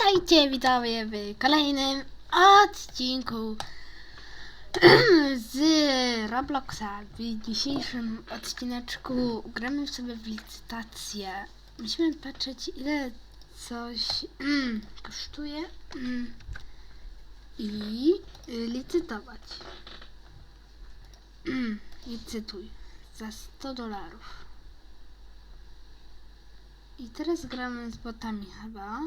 Witajcie, widzowie, w kolejnym odcinku z Robloxa. W dzisiejszym odcineczku gramy sobie w licytację. Musimy patrzeć, ile coś mm, kosztuje mm, i licytować. Mm, licytuj za 100 dolarów. I teraz gramy z botami chyba.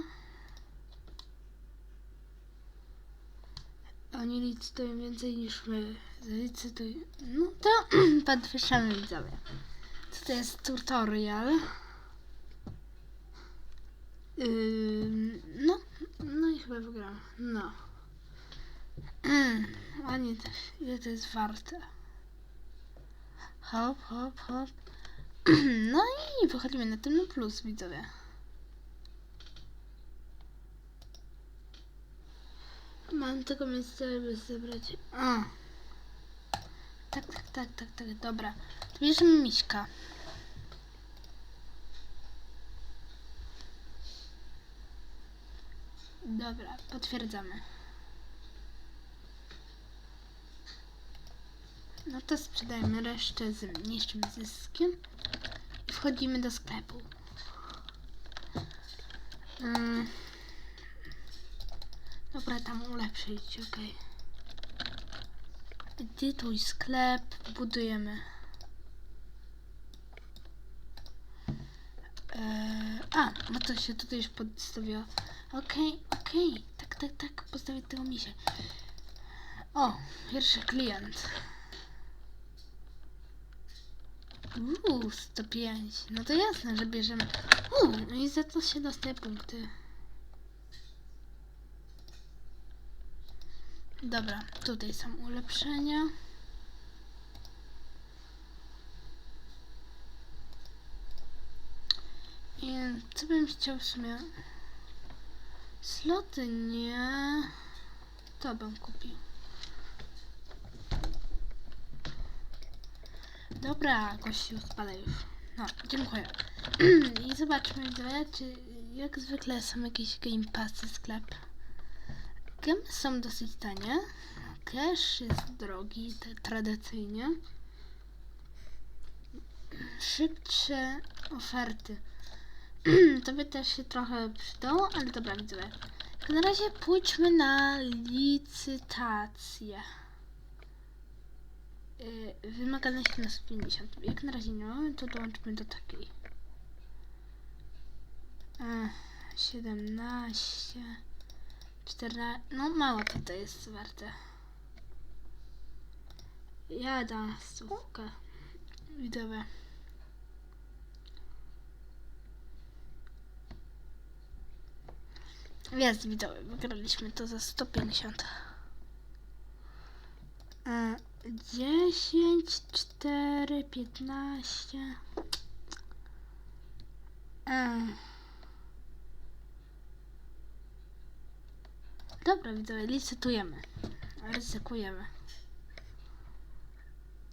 Oni licytują więcej niż my. Licytują. No to podwyższamy widzowie. Co to jest tutorial? Ym, no, no i chyba wygram. No. A nie też. Ile to jest warte? Hop, hop, hop. No i wychodzimy na na plus, widzowie. Mam tego miejsca, żeby zebrać. A. Tak, tak, tak, tak, tak, dobra. Bierzemy miśka. Dobra, potwierdzamy. No to sprzedajmy resztę z mniejszym zyskiem i wchodzimy do sklepu. Mm. Dobra, tam ulepszyć, ok. Edytuj sklep, budujemy. Eee, a, no to się tutaj już podstawiło. Okej, okej, tak, tak, tak, postawię tego misia. O, pierwszy klient. Uuu, 105. No to jasne, że bierzemy. Uuu, no i za to się dostaje punkty. Dobra, tutaj są ulepszenia. I co bym chciał w sumie? Sloty nie. To bym kupił. Dobra, gościu, spadaj już. No, dziękuję. I zobaczmy, czy jak zwykle są jakieś game passy sklep. Gemy są dosyć tanie. Cash jest drogi, te tradycyjnie. Szybsze oferty. to by też się trochę przydało, ale dobra, widzowie. Na razie pójdźmy na licytację. Yy, Wymagane 1750. Jak na razie nie mamy, to dołączmy do takiej. Ech, 17. 14. No mało tutaj jest warte. Ja dam stówkę. Widzowie. Jest widzowie, wygraliśmy to za 150. E, 10, 4, 15. E. Dobra, widzowie, licytujemy. Ryzykujemy.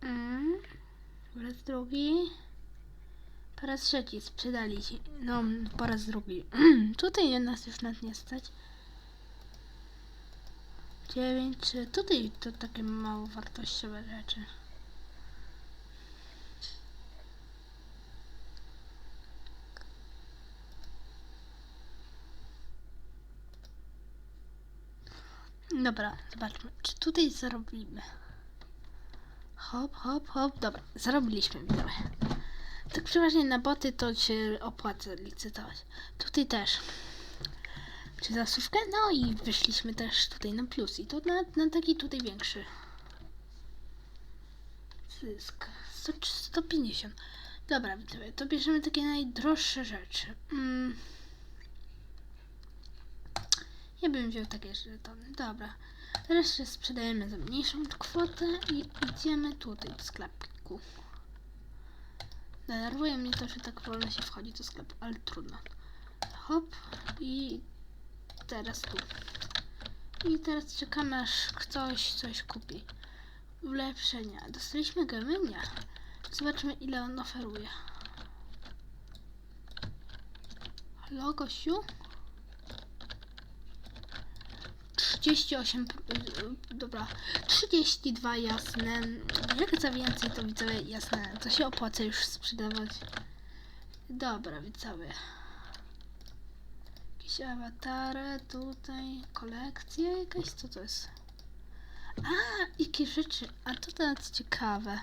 Mm. Po raz drugi. Po raz trzeci sprzedali się. No, po raz drugi. Tutaj nas już nad nie stać. 9, czy tutaj to takie mało wartościowe rzeczy. Dobra, zobaczmy, czy tutaj zarobimy. Hop, hop, hop. Dobra, zarobiliśmy. Tak przeważnie na boty to się opłaca licytować. Tutaj też. Czy zasówkę? No i wyszliśmy też tutaj na plus. I to na, na taki tutaj większy. Zysk. 100, 150. Dobra, widzowie, to bierzemy takie najdroższe rzeczy. Mm. Ja bym wziął takie żetony. Dobra. Resztę sprzedajemy za mniejszą kwotę i idziemy tutaj do sklepiku. Denerwuje mnie to, że tak wolno się wchodzi do sklepu, ale trudno. Hop i teraz tu. I teraz czekamy aż ktoś coś kupi. Ulepszenia. Dostaliśmy gemy? Nie. Zobaczmy ile on oferuje. Halo, gościu? 38, pr- y, dobra, 32 jasne. Jak za więcej to widzowie jasne, to się opłaca już sprzedawać. Dobra, widzowie. Jakieś awatary, tutaj kolekcja jakaś, co to jest? A, jakie rzeczy, a to teraz ciekawe.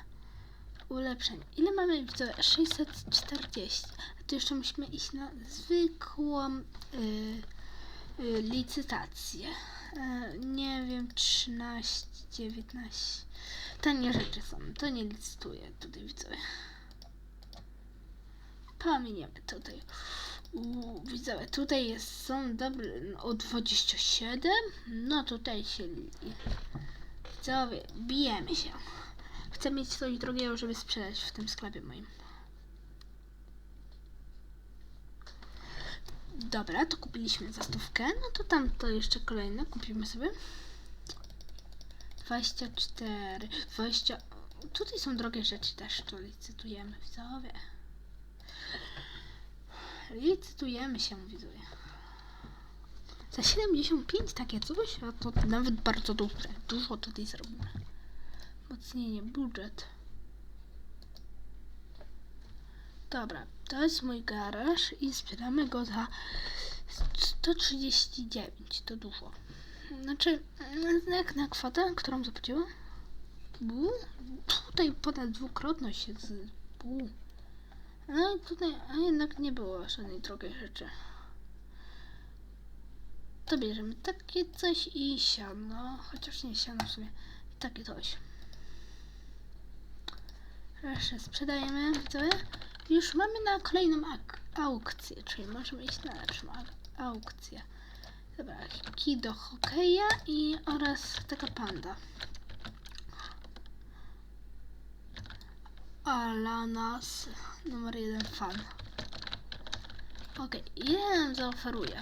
Ulepszeń. Ile mamy widzowie? 640. A tu jeszcze musimy iść na zwykłą y, y, licytację. E, nie wiem, 13, 19. Tanie rzeczy są. To nie licytuję tutaj widzowie. Pominiemy tutaj. Uuu, widzowie, tutaj jest, są dobre o 27. No tutaj się widzowie, bijemy się. Chcę mieć coś drogiego, żeby sprzedać w tym sklepie moim. Dobra, to kupiliśmy za stówkę. No to tam to jeszcze kolejne kupimy sobie. 24, 20. Tutaj są drogie rzeczy też, to licytujemy, widzowie. Licytujemy się, widzowie. Za 75 takie coś, a to nawet bardzo duże. Dużo tutaj zrobimy. Mocnienie, budżet. Dobra, to jest mój garaż i sprzedamy go za 139. To dużo. Znaczy, mm, jak na kwotę, którą zapłaciłem? Bu? Tutaj ponad dwukrotność jest. Bu. No i tutaj, a jednak nie było żadnej drogiej rzeczy. To bierzemy takie coś i siano, chociaż nie siano w sumie, takie coś. Resztę sprzedajemy, widzowie. Już mamy na kolejną ak- aukcję, czyli możemy iść na lepszą au- aukcję. Dobra, kij do hokeja i oraz taka panda. Alanas, numer jeden fan. Okej, ile nam zaoferuje?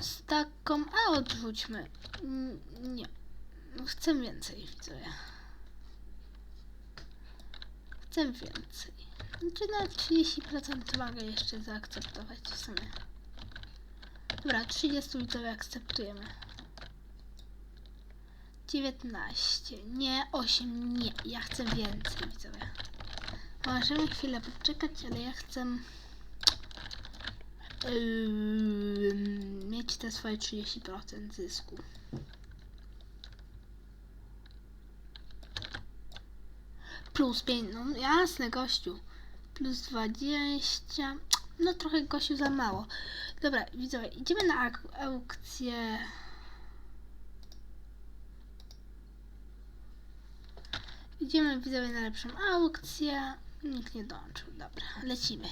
Z taką, a odrzućmy. N- Nie, no chcę więcej, widzowie. Chcę więcej. Znaczy na 30% mogę jeszcze zaakceptować w sumie. Dobra, 30 widzowie akceptujemy. 19. Nie, 8. Nie, ja chcę więcej widzowie. Możemy chwilę poczekać, ale ja chcę yy, mieć te swoje 30% zysku. Plus 5, no jasne gościu. Plus 20. No trochę gościu za mało. Dobra, widzowie, idziemy na ak- aukcję. Idziemy widzowie na lepszą aukcję. Nikt nie dołączył. Dobra, lecimy.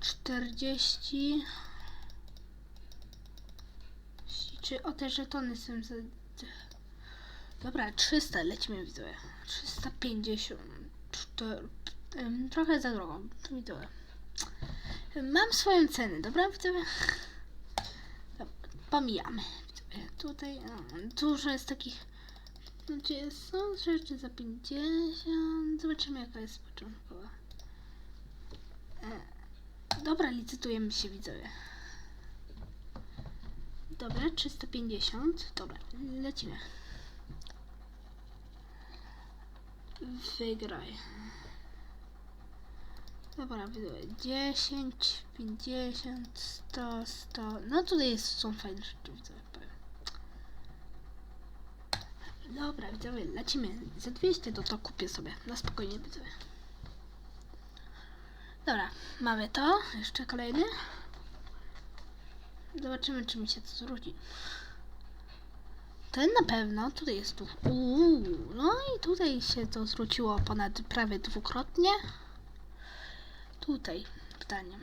40. Czy o te żetony są za... Dobra, 300 lecimy widzowie. 350. Czter... em, Trochę za drogo. Widzowie. Mam swoją cenę, dobra widzowie? Dobra, Pomijamy. Widzowie. Tutaj em, dużo jest takich znaczy są rzeczy za 50. Zobaczymy jaka jest początkowa. E, dobra, licytujemy się widzowie. Dobra, 350. Dobra, lecimy. Wygraj. Dobra, widzowie. 10, 50, 100, 100. No tutaj jest, są fajne rzeczy, powiem. Dobra, widzowie, lecimy. Za 200 to to kupię sobie. Na spokojnie, widzowie. Dobra, mamy to. Jeszcze kolejny. Zobaczymy, czy mi się to zwróci. Ten na pewno. Tutaj jest tu. Uuu, no i tutaj się to zwróciło ponad prawie dwukrotnie. Tutaj pytanie.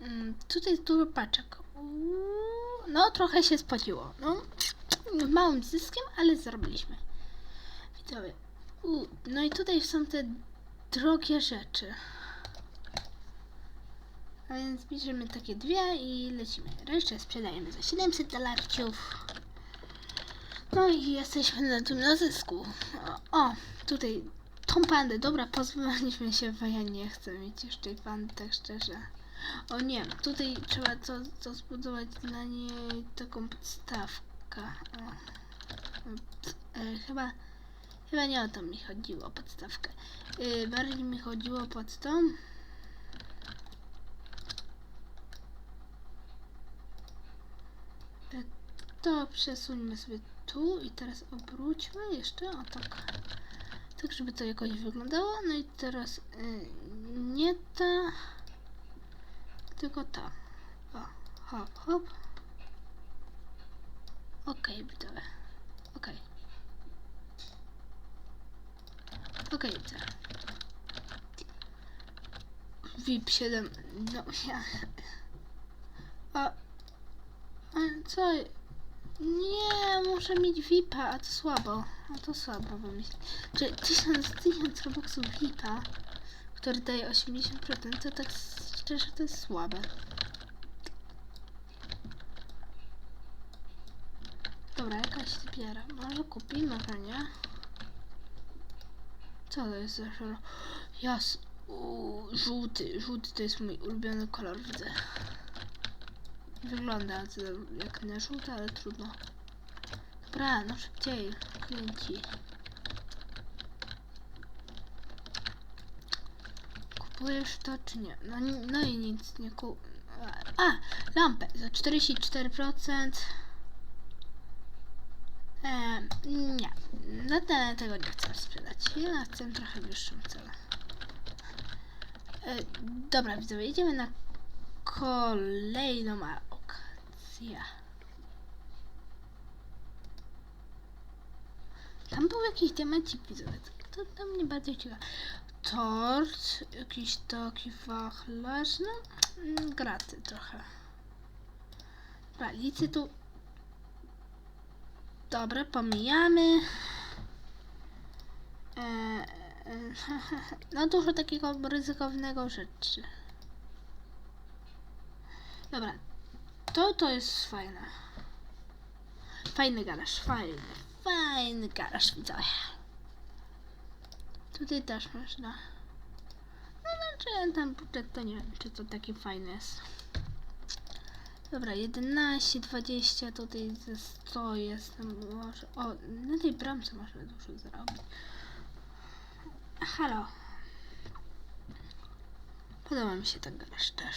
Mm, tutaj jest dużo paczek. Uuu, no trochę się spłaciło. No, małym zyskiem, ale zrobiliśmy. Widzowie. U, no i tutaj są te drogie rzeczy. A więc bierzemy takie dwie i lecimy. Resztę sprzedajemy za 700 dolarciów. No i jesteśmy na tym na zysku. O, o tutaj tą pandę. Dobra, pozbyliśmy się, bo ja nie chcę mieć już tej pandy, tak szczerze. O nie, tutaj trzeba to, to zbudować dla niej taką podstawkę. E, chyba, chyba nie o to mi chodziło, podstawkę. E, bardziej mi chodziło pod tą. E, to przesuńmy sobie tu i teraz obróćmy jeszcze, o tak. Tak, żeby to jakoś wyglądało. No i teraz y, nie ta, tylko ta. O, hop, hop. Okej, okay, widzowie. Okej. Okej, widzę. VIP 7. No ja. A. A co? Nie, muszę mieć VIPa, a to słabo. A to słabo wymyślić. Czy 1000, 1000 robuxów VIPa, który daje 80%, to tak szczerze to jest słabe. Dobra, jakaś typiara. Może kupimy, a nie? Co to jest za szaro? Jas. Uuu, żółty. Żółty to jest mój ulubiony kolor, widzę. Wygląda jak na żółte, ale trudno. Dobra, no szybciej, klienci. Kupujesz to czy nie? No, no i nic nie kup... A, lampę za 44%. Ehm, nie, na te, tego nie chcę sprzedać. Ja chcę trochę wyższą cenę. E, dobra, widzowie, idziemy na kolejną aukcję. Tam był jakiś diamencik to, to mnie bardziej ciekawe. Tort, jakiś taki wachlarz, no mm, graty trochę. Dobra, licytu. Dobra, pomijamy. E, e, no dużo takiego ryzykownego rzeczy. Dobra, to to jest fajne. Fajny garaż, fajny, fajny garaż, widzowie. Tutaj też można. No, no, czy tam budżet, to nie wiem, czy to taki fajny jest. Dobra, 11, 20, tutaj ze 100 jest, no może, o, na tej bramce można dużo zrobić. Halo. Podoba mi się ten garaż też.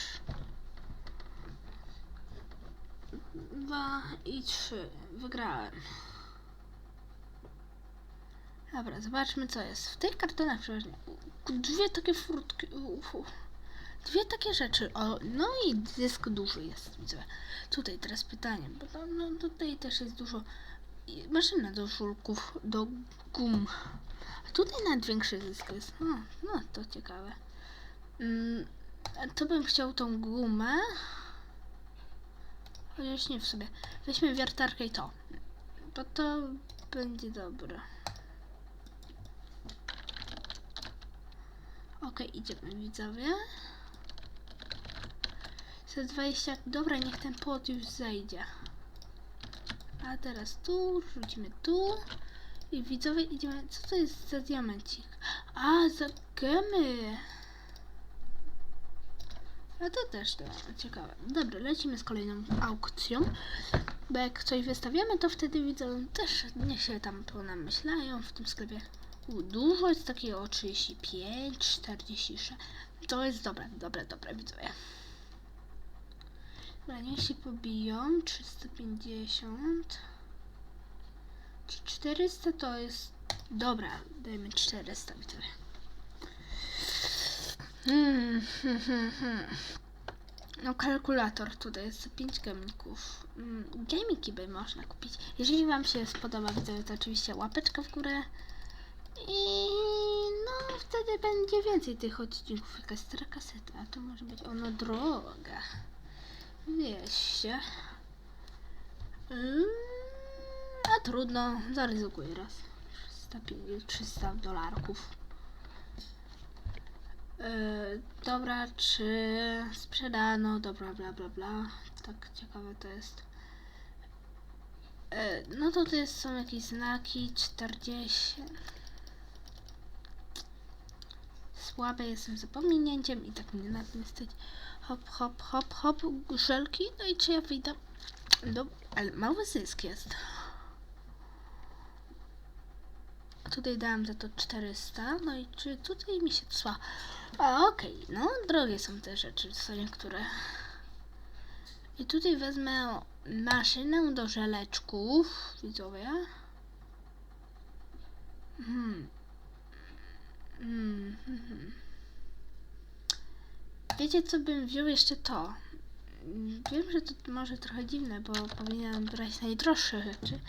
Dwa i trzy. Wygrałem. Dobra, zobaczmy co jest. W tych kartonach przeważnie dwie takie furtki. Ufu. Dwie takie rzeczy. O, no i dysk duży jest. Widzę. Tutaj teraz pytanie, bo tam, no, tutaj też jest dużo maszyna do żulków, do gum. A tutaj nawet większy dysk jest. No, no to ciekawe. Mm, to bym chciał tą gumę. Chociaż nie w sobie. Weźmy wiertarkę i to. Bo to będzie dobre. Okej, idziemy widzowie. Za 20. Dobra, niech ten płot już zejdzie. A teraz tu, rzucimy tu. I widzowie idziemy. Co to jest za diamencik? A, za gemy. A to też to ciekawe. Dobra, lecimy z kolejną aukcją. Bo jak coś wystawiamy, to wtedy widzą też niech się tam ponamyślają w tym sklepie. U, dużo jest takiego 35, 46. To jest dobre, dobre, dobre widzowie. Dobra, niech się pobiją. 350. Czy 400 to jest... Dobra, dajmy 400 widzowie. Hmm, hmm, hmm, hmm. No kalkulator tutaj jest za 5 gamików. Mm, gamiki by można kupić. Jeżeli wam się spodoba widzowie, to oczywiście łapeczka w górę. I no wtedy będzie więcej tych odcinków. Jakaś stara kaseta, a to może być ono droga. Wieście. Mm, a trudno, zaryzykuję raz. 350, 300 dolarków. Yy, dobra, czy sprzedano, dobra, bla, bla, bla. Tak ciekawe to jest. Yy, no to tu są jakieś znaki, 40. słabe jestem z i tak mnie na tym stać. Hop, hop, hop, hop, żelki. No i czy ja wyjdę? No, ale mały zysk jest. Tutaj dałam za to 400, no i czy tutaj mi się cła? A okej, no drogie są te rzeczy, co niektóre. I tutaj wezmę maszynę do żeleczków, widzowie. Hmm. Hmm, hmm, hmm. Wiecie co bym wziął jeszcze to? Wiem, że to może trochę dziwne, bo powinienem brać najdroższe rzeczy.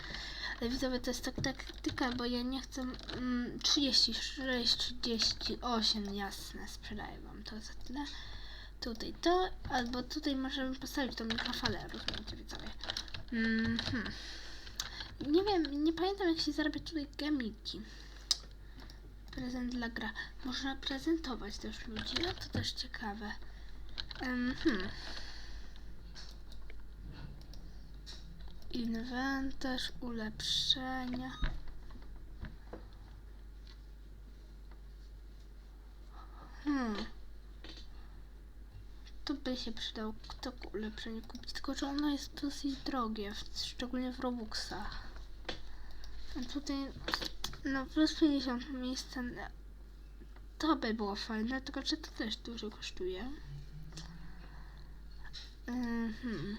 Ale widzowie, to jest tak taktyka, bo ja nie chcę mm, 36, 38, jasne, sprzedaję wam to za tyle. Tutaj to, albo tutaj możemy postawić tą mikrofalę, rozumiecie widzowie. Mm, hmm. Nie wiem, nie pamiętam jak się zarabia tutaj gemiki. Prezent dla gra. Można prezentować też ludzi, no to też ciekawe. Em, hmm. Inwentarz, ulepszenia. Hmm. To by się przydał kto ulepszenie kupić, tylko że ono jest dosyć drogie, szczególnie w Robuxach. A tutaj, no plus 50 miejsca na... To by było fajne, tylko że to też dużo kosztuje. Mhm.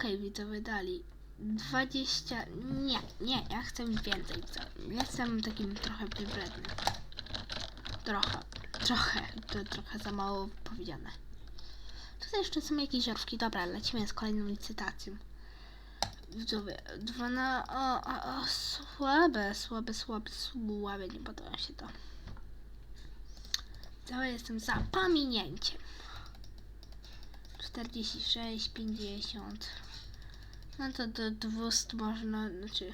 Okej, widzowie dali 20. Nie, nie, ja chcę więcej. Ja jestem takim trochę wybrednym. Trochę, trochę, to trochę za mało powiedziane. Tutaj jeszcze są jakieś żarówki. Dobra, lecimy z kolejną licytacją. Widzowie, dwa na. O, o, o, słabe, słabe, słabe, słabe, nie podoba się to. Całe jestem za pominięciem. 46, 50. No to do 200 można, znaczy.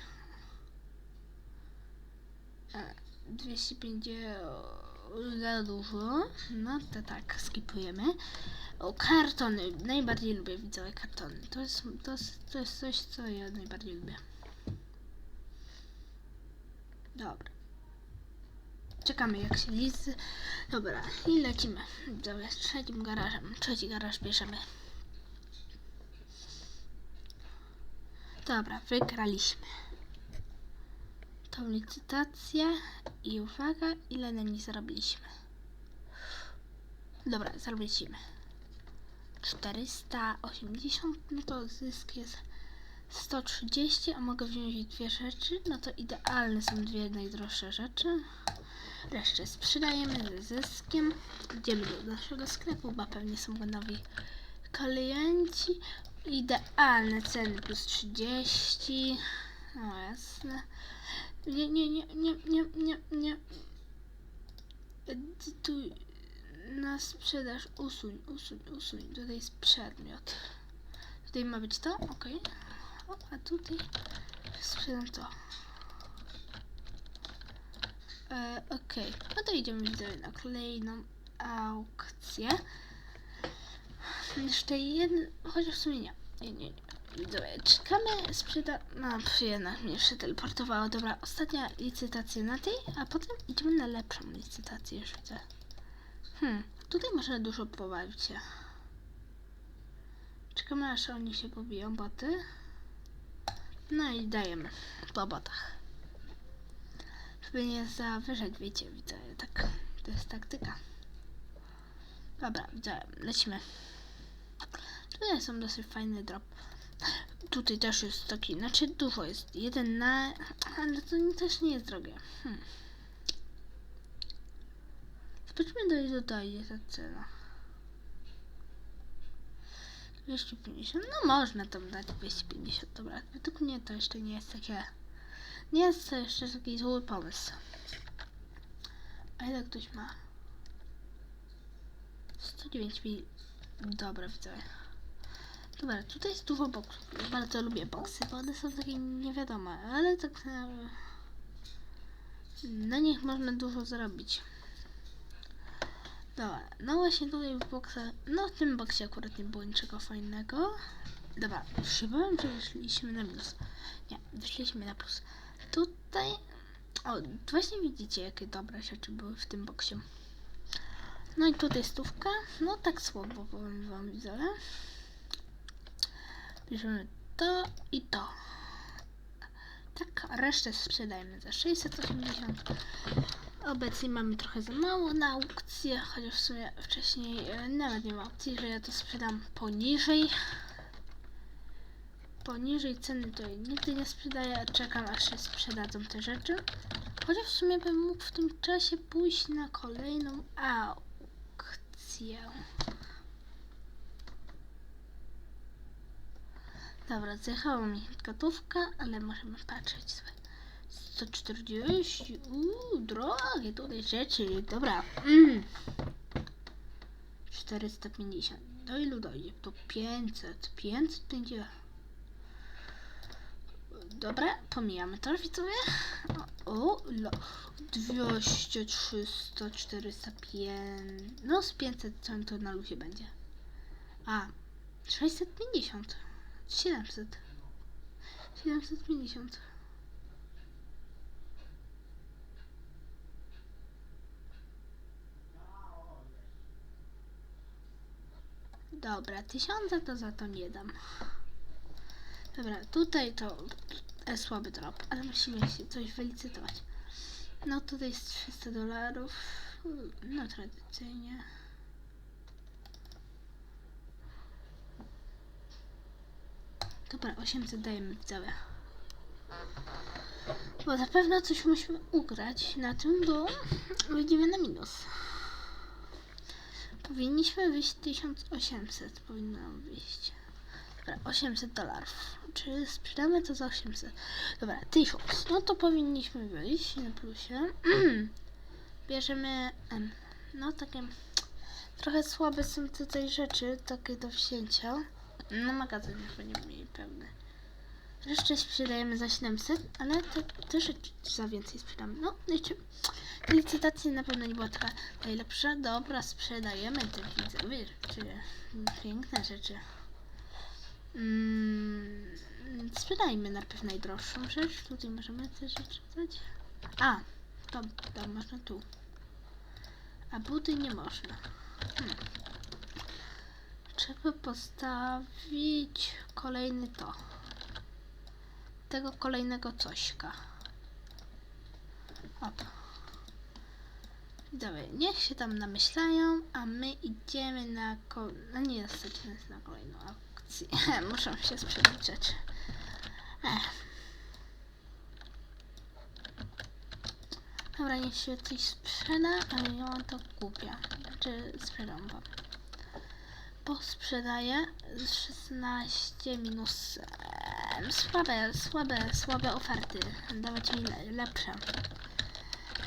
e, 250 za dużo. No to tak, skipujemy. O, kartony. Najbardziej lubię widzowie kartony. To jest, to, to jest coś, co ja najbardziej lubię. Dobra. Czekamy jak się lizy. Dobra, i lecimy. Dobra, z trzecim garażem. Trzeci garaż bierzemy. Dobra, wygraliśmy. Tą licytację i uwaga, ile na niej zarobiliśmy. Dobra, zarobiliśmy. 480, no to zysk jest 130, a mogę wziąć dwie rzeczy, no to idealne są dwie najdroższe rzeczy. Resztę sprzedajemy ze zyskiem. Idziemy do naszego sklepu, bo pewnie są nowi klienci. Idealne ceny plus 30. No jasne. Nie, nie, nie, nie, nie, nie, nie. Edytuj na sprzedaż. Usuń, usuń, usuń. Tutaj jest przedmiot. Tutaj ma być to? Ok. O, a tutaj sprzedam to. E, Okej, no to idziemy widzowie na kolejną aukcję. Jeszcze jeden, chociaż w sumie nie. Nie, nie, nie. Widzowie, czekamy, sprzeda... No, jednak mnie się teleportowało. Dobra, ostatnia licytacja na tej, a potem idziemy na lepszą licytację już widzę. Hmm, tutaj można dużo pobawić się. Czekamy aż oni się pobiją, boty. No i dajemy po botach. Żeby nie zawyżać, wiecie, widzę, tak, to jest taktyka. Dobra, widzę, lecimy. Tutaj są dosyć fajny drop. Tutaj też jest taki, znaczy dużo jest. Jeden na, ale to nie- też nie jest drogie. Hmm. Zobaczmy do ile dojdzie ta cena. 250, no można tam dać 250, dobra. Według mnie to jeszcze nie jest takie nie jest to jeszcze taki zły pomysł. A ile ktoś ma? 109 mil. Dobra, widzę. Dobra, tutaj jest dużo boksów. Bardzo lubię boksy, bo one są takie niewiadome, ale tak na, na nich można dużo zrobić. Dobra, no właśnie tutaj w boksach, no w tym boksie akurat nie było niczego fajnego. Dobra, szybałem, że wyszliśmy na minus. Nie, wyszliśmy na plus. Tutaj... O, właśnie widzicie, jakie dobre rzeczy były w tym boksie. No i tutaj stówka. No tak słabo, powiem wam widzowie. Bierzemy to i to. Tak, resztę sprzedajemy za 680. Obecnie mamy trochę za mało na aukcję, chociaż w sumie wcześniej e, nawet nie ma opcji, że ja to sprzedam poniżej. Poniżej ceny to nigdy nie sprzedaję, czekam aż się sprzedadzą te rzeczy. Chociaż w sumie bym mógł w tym czasie pójść na kolejną aukcję. Dobra, zjechała mi gotówka, ale możemy patrzeć sobie. 140, uuu, drogie tutaj rzeczy, dobra. Mm. 450, do ilu dojdzie? To 500, 550. Dobra, pomijamy to, widzowie. O, lo, 200, 300, 400, 500, no z 500 co to na luzie będzie. A, 650, 700, 750. Dobra, tysiąca to za to nie dam. Dobra, tutaj to e, słaby drop, ale musimy się coś wylicytować. No tutaj jest 300 dolarów. No tradycyjnie. Dobra, 800 dajemy widzowie. Bo zapewne coś musimy ugrać na tym, bo wyjdziemy na minus. Powinniśmy wyjść 1800, powinno wyjść. Dobra, 800 dolarów. Czy sprzedamy to za 800? Dobra, 1000. No to powinniśmy wyjść na plusie. Bierzemy, em, no takie, trochę słabe są tutaj rzeczy, takie do wzięcia. No magazyn już będziemy mieli pełny. Resztę sprzedajemy za 700, ale te, te rzeczy za więcej sprzedamy. No, wiecie, licytacja na pewno nie była taka najlepsza. Dobra, sprzedajemy te widzowie rzeczy. Piękne rzeczy. Mm, sprzedajmy najpierw najdroższą rzecz. Tutaj możemy te rzeczy dać. A, to, to można tu. A buty nie można. Hmm. Trzeba postawić kolejny to. Tego kolejnego cośka. Oto. Dobra, niech się tam namyślają, a my idziemy na. No nie stać nas na kolejną. Muszę się. Ech. Dobra, niech się coś sprzeda, ale ja to kupię. Czy sprzedam wam. Bo sprzedaję 16 minus słabe, słabe, słabe oferty. Dawajcie mi le, lepsze.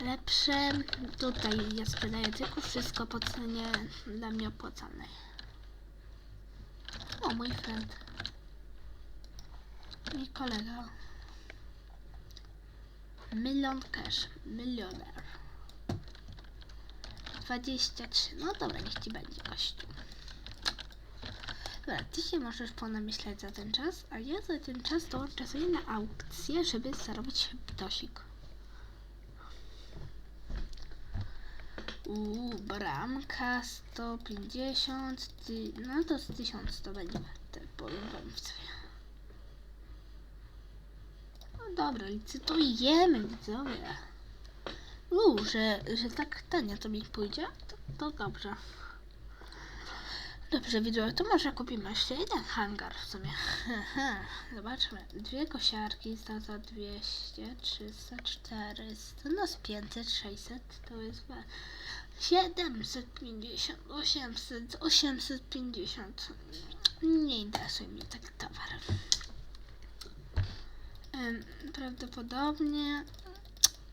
Lepsze. Tutaj ja sprzedaję tylko wszystko po cenie dla mnie opłacanej. O, mój friend. Mój kolega. Milion cash. Milioner. 23. No dobra, niech ci będzie gościu. Dobra, ty się możesz ponamyśleć za ten czas, a ja za ten czas dołączę sobie na aukcję, żeby zarobić ptosik. Uuu, bramka 150, ty, no to z 1000 to będzie te powiem wam sobie. No dobra, licytujemy widzowie. Uuu, że, że tak tanio to mi pójdzie, to, to dobrze. Dobrze, widzowie, to może kupimy jeszcze jeden hangar w sumie. Zobaczmy. Dwie kosiarki za za 200, 300, 400, no z 500, 600 to jest chyba 750, 800, 850. Nie interesuje mnie taki towar. Prawdopodobnie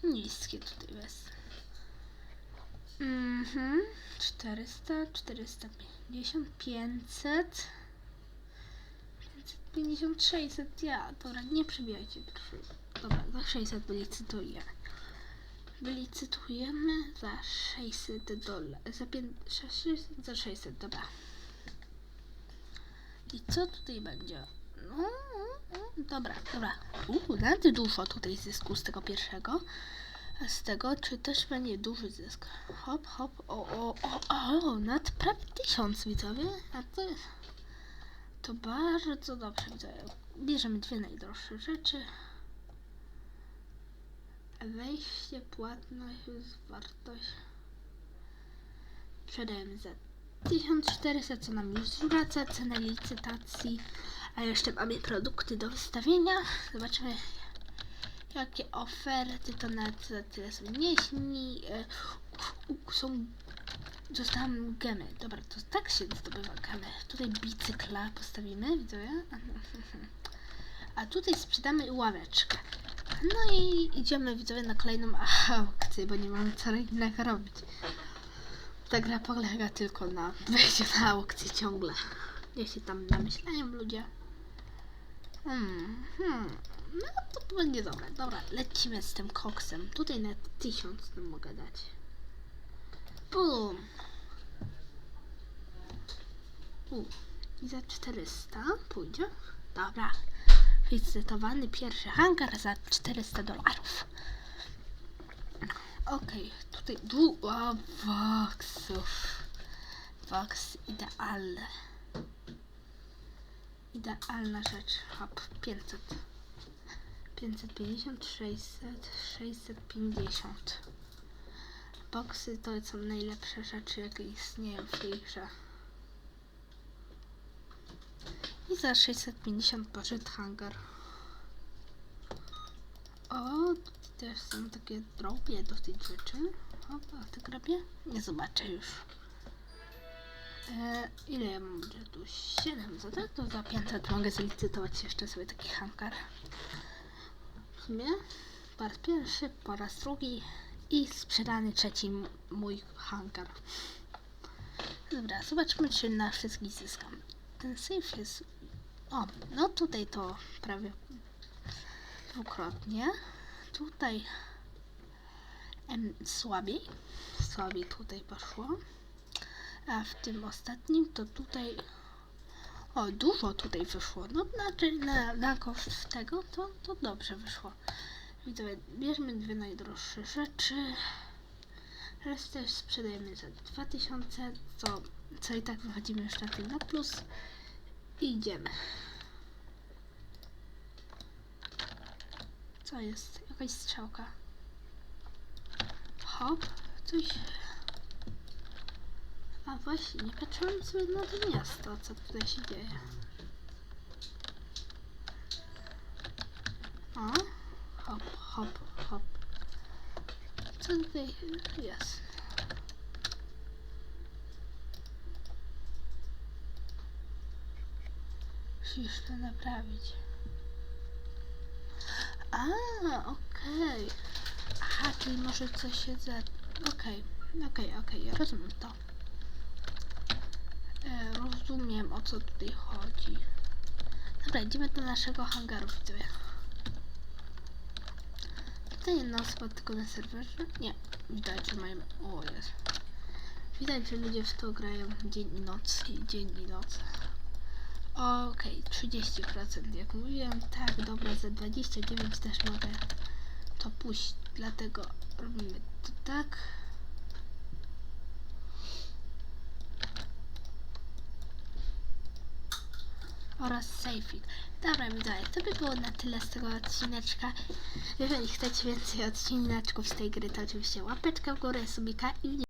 niskie tutaj jest. Mhm. 400, 450, 500. 550, 600. Ja, dobra, nie przebijajcie proszę. Dobra, za 600 wylicytujemy. Wylicytujemy za 600 dolarów. Za, pię- 600, za 600, dobra. I co tutaj będzie? No, no, no, dobra, dobra. Uuu, dużo tutaj zysku z tego pierwszego. Z tego, czy też będzie duży zysk? Hop, hop, o, o, o, o, nad prawie tysiąc widzowie. A to jest... To bardzo dobrze widzowie. Bierzemy dwie najdroższe rzeczy. Wejście, płatność, wartość. Sprzedajemy za 1400, co nam już zwraca cenę licytacji. A jeszcze mamy produkty do wystawienia. Zobaczymy, jakie oferty to na za tyle są nieśni. E, są. Dostałam gemy. Dobra, to tak się zdobywa gemy. Tutaj bicykla postawimy, widzowie. A tutaj sprzedamy ławeczkę. No i idziemy widzowie na kolejną aukcję, bo nie mamy co innego robić. Ta gra polega tylko na wejściu na aukcję ciągle. Niech się tam namyślają ludzie. Hmm, hmm. No to będzie dobre. Dobra, lecimy z tym koksem. Tutaj na tysiąc nam mogę dać. Bum. U. I za 400 pójdzie. Dobra. Licytowany pierwszy hangar za 400 dolarów. Okej, tutaj dużo waksów. Waks idealne. Idealna rzecz. Hop, 500. 550, 600, 650. Boksy to są najlepsze rzeczy, jakie istnieją w tej grze. I za 650 poszedł hangar. O, też są takie drogie dosyć rzeczy. O, a ty grabie? Nie zobaczę już. E, ile ja mam budżetu? 7 zł? To za 500 mogę zlicytować jeszcze sobie taki hangar. W sumie po raz pierwszy, po raz drugi i sprzedany trzeci mój hangar. Dobra, zobaczmy czy na wszystkich zyskam. Ten safe jest... O, no tutaj to prawie dwukrotnie. Tutaj em, słabiej. Słabiej tutaj poszło. A w tym ostatnim to tutaj o, dużo tutaj wyszło. No, znaczy na, na koszt tego to, to dobrze wyszło. Widzowie, bierzmy dwie najdroższe rzeczy. Resztę sprzedajemy za 2000, co, co i tak wychodzimy już na tym na plus. I idziemy. Co jest? Jakaś strzałka. Hop, coś. A właśnie, nie patrzyłam sobie na to miasto, co tutaj się dzieje. O, hop, hop, hop. Co tutaj jest? Musisz to naprawić. A, okej. Aha, czyli może coś się za... Okej, okej, okej, rozumiem to. E, rozumiem o co tutaj chodzi. Dobra, idziemy do naszego hangaru, widzowie. Tutaj jedna osoba tylko na serwerze? Nie, widać, że mają... O, jest. Widać, że ludzie w to grają dzień i noc i dzień i noc. Okej, 30% jak mówiłem. Tak, dobra, za 29 też mogę to puść. Dlatego robimy to tak. Oraz safing. Dobra, widzowie, to by było na tyle z tego odcineczka. Jeżeli chcecie więcej odcineczków z tej gry, to oczywiście łapeczka w górę, subika i